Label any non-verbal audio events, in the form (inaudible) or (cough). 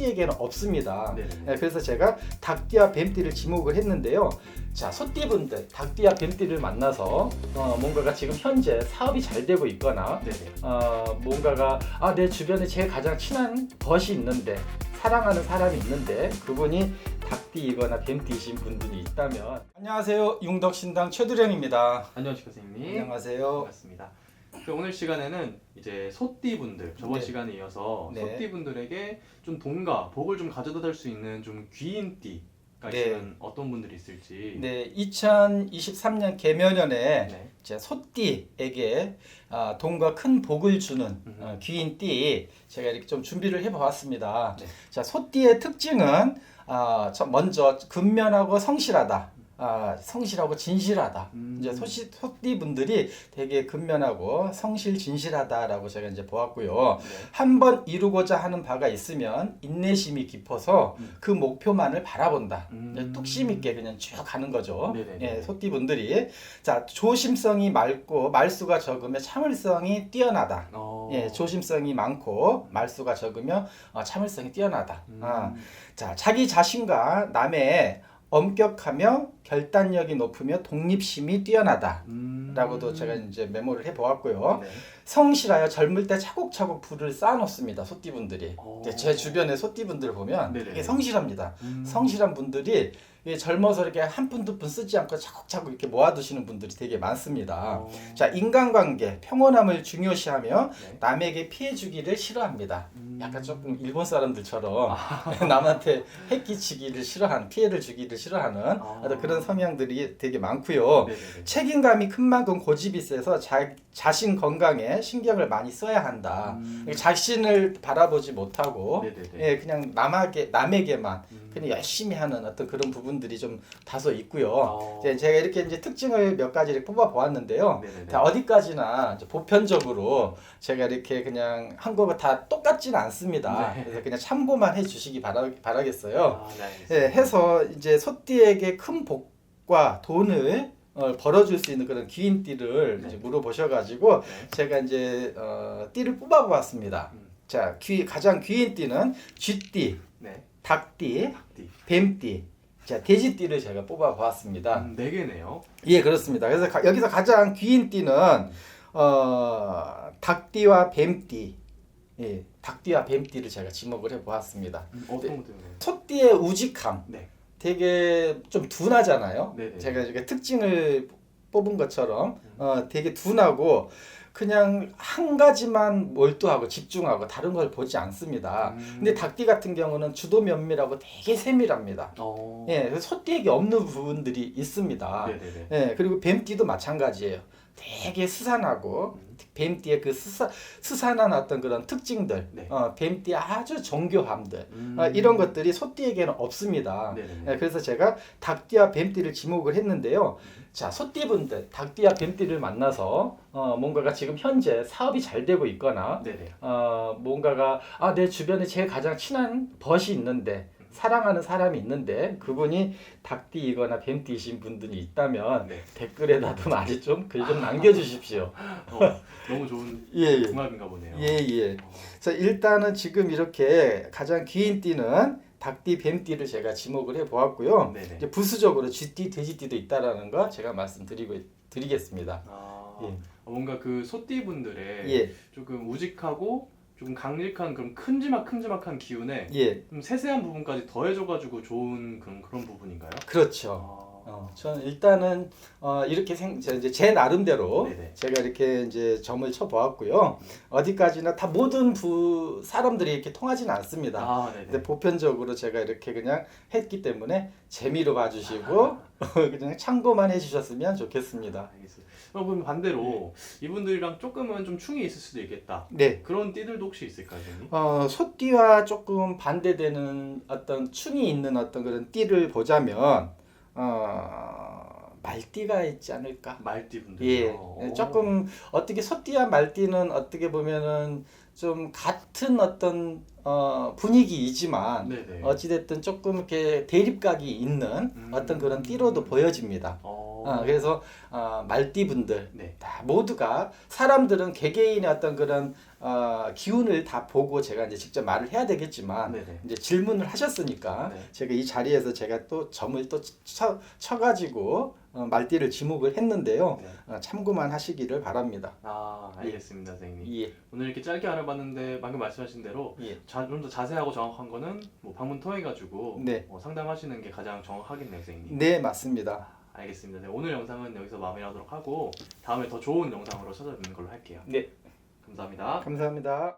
소띠에게는 없습니다. 예, 그래서 제가 닭띠와 뱀띠를 지목을 했는데요. 자, 소띠분들, 닭띠와 뱀띠를 만나서 어, 뭔가가 지금 현재 사업이 잘 되고 있거나. 어, 뭔가가 아, 내 주변에 제일 가장 친한 벗이 있는데 사랑하는 사람이 있는데 그분이 닭띠이거나 뱀띠이신 분들이 있다면 안녕하세요. 융덕신당 최두령입니다. 안녕하십니까 선생님. 안녕하세요. 반갑습니다. 그 오늘 시간에는 이제 소띠 분들 저번 네. 시간에 이어서 네. 소띠 분들에게 좀 돈과 복을 좀 가져다 줄 수 있는 좀 귀인 띠가 네. 있으면 어떤 분들이 있을지. 네, 2023년 개면연에 네. 제 소띠에게 아, 돈과 큰 복을 주는 음. 어, 귀인띠 제가 이렇게 좀 준비를 해보았습니다. 네. 자, 소띠의 특징은 아, 저 먼저 근면하고 성실하다. 아, 성실하고 진실하다. 음. 이제 소시, 소띠 분들이 되게 근면하고 성실 진실하다라고 제가 이제 보았고요. 네. 한번 이루고자 하는 바가 있으면 인내심이 깊어서 음. 그 목표만을 바라본다. 음. 뚝심 있게 그냥 쭉 가는 거죠. 네네네. 예, 소띠 분들이 자 조심성이 맑고 말수가 적으면 참을성이 뛰어나다. 어. 예, 조심성이 많고 말수가 적으면 어, 참을성이 뛰어나다. 음. 아, 자 자기 자신과 남의 엄격하며 결단력이 높으며 독립심이 뛰어나다. 음. 라고도 제가 이제 메모를 해 보았고요. 네. 성실하여 젊을 때 차곡차곡 부를 쌓아놓습니다. 소띠분들이. 어. 제 주변의 소띠분들 보면 네네. 되게 성실합니다. 음. 성실한 분들이 이 젊어서 이렇게 한 푼 두 푼 쓰지 않고 차곡차곡 이렇게 모아두시는 분들이 되게 많습니다. 어. 자 인간관계 평온함을 중요시하며 네. 남에게 피해 주기를 싫어합니다. 음. 약간 조금 일본 사람들처럼 (laughs) 남한테 해 끼치기를 싫어하는 피해를 주기를 싫어하는 아. 그런 성향들이 되게 많고요. 네네네. 책임감이 큰 만큼 고집이 세서 자, 자신 건강에 신경을 많이 써야 한다. 음. 자신을 바라보지 못하고 네네네. 예, 그냥 남에게 남에게만 음. 그냥 열심히 하는 어떤 그런 부분들이 좀 다소 있고요. 어. 이제 제가 이렇게 이제 특징을 몇 가지를 뽑아 보았는데요. 자, 어디까지나 보편적으로 제가 이렇게 그냥 한 거가 다 똑같지는 않습니다. 네. 그래서 그냥 참고만 해 주시기 바라, 바라겠어요. 아, 네. 예, 해서 이제 소띠에게 큰 복과 돈을 어, 벌어줄 수 있는 그런 귀인띠를 네. 이제 물어보셔가지고 네. 제가 이제 어, 띠를 뽑아보았습니다. 음. 자, 귀 가장 귀인 띠는 쥐띠, 네. 닭띠, 닭띠. 뱀띠, 자 돼지띠를 제가 뽑아보았습니다. 음, 네 개네요. 예, 그렇습니다. 그래서 가- 여기서 가장 귀인 띠는 어, 닭띠와 뱀띠, 예, 닭띠와 뱀띠를 제가 지목을 해보았습니다. 음, 어떤 분들은 소띠의 우직함, 네. 되게 좀 둔하잖아요. 네네. 제가 이렇게 특징을 뽑은 것처럼 어, 되게 둔하고 그냥 한 가지만 몰두하고 집중하고 다른 걸 보지 않습니다. 음. 근데 닭띠 같은 경우는 주도 면밀하고 되게 세밀합니다. 어. 예, 소띠에게 없는 부분들이 있습니다. 네네네. 예, 그리고 뱀띠도 마찬가지예요. 되게 스산하고 음. 뱀띠의 그 스사, 스산한 어떤 그런 특징들, 네. 어, 뱀띠의 아주 정교함들 음. 어, 이런 것들이 소띠에게는 없습니다. 예, 그래서 제가 닭띠와 뱀띠를 지목을 했는데요. 자, 소띠분들, 닭띠와 뱀띠를 만나서 어, 뭔가가 지금 현재 사업이 잘 되고 있거나 네네. 어, 뭔가가 아, 내 주변에 제일 가장 친한 벗이 있는데 사랑하는 사람이 있는데 그분이 닭띠이거나 뱀띠이신 분들이 있다면 네. 댓글에다도 (laughs) 많이 좀 글 좀 남겨주십시오. 어, 너무 좋은 예, 예. 궁합인가 보네요. 예, 예. 어. 자, 일단은 지금 이렇게 가장 귀인 띠는 닭띠, 뱀띠를 제가 지목을 해 보았고요. 이제 부수적으로 쥐띠, 돼지띠도 있다라는 거 제가 말씀드리고 드리겠습니다. 아, 예. 뭔가 그 소띠 분들의 예, 조금 우직하고 조금 강력한 그런 큼지막 큼지막한 기운에 예, 좀 세세한 부분까지 더해져가지고 좋은 그런 그런 부분인가요? 그렇죠. 아, 어, 저는 일단은 어, 이렇게 생, 저 이제 제 나름대로 네네. 제가 이렇게 이제 점을 쳐 보았고요. 어디까지나 다 모든 부 사람들이 이렇게 통하지는 않습니다. 아, 네네. 근데 보편적으로 제가 이렇게 그냥 했기 때문에 재미로 봐주시고 (laughs) 그냥 참고만 해주셨으면 좋겠습니다. 알겠습니다. 어, 그럼 반대로 이분들이랑 조금은 좀 충이 있을 수도 있겠다. 네. 그런 띠들도 혹시 있을까요, 선생님? 어, 소띠와 조금 반대되는 어떤 충이 있는 어떤 그런 띠를 보자면 어, 말띠가 있지 않을까? 말띠 분들. 예, 어. 조금 어떻게 소띠와 말띠는 어떻게 보면은 좀 같은 어떤 어, 분위기이지만 네네. 어찌됐든 조금 이렇게 대립각이 있는 음. 어떤 그런 띠로도 보여집니다. 어. 어, 그래서 어, 말띠 분들 네. 다 모두가 사람들은 개개인의 어떤 그런 어, 기운을 다 보고 제가 이제 직접 말을 해야 되겠지만 네네. 이제 질문을 하셨으니까 네. 제가 이 자리에서 제가 또 점을 또 쳐, 쳐가지고 어, 말띠를 지목을 했는데요. 네. 어, 참고만 하시기를 바랍니다. 아 알겠습니다, 선생님. 예, 오늘 이렇게 짧게 알아봤는데 방금 말씀하신 대로 예. 좀 더 자세하고 정확한 거는 뭐 방문 통해 가지고 네. 상담하시는 게 가장 정확하겠네요, 선생님. 네, 맞습니다. 알겠습니다. 네, 오늘 영상은 여기서 마무리하도록 하고 다음에 더 좋은 영상으로 찾아뵙는 걸로 할게요. 네, 감사합니다. 감사합니다.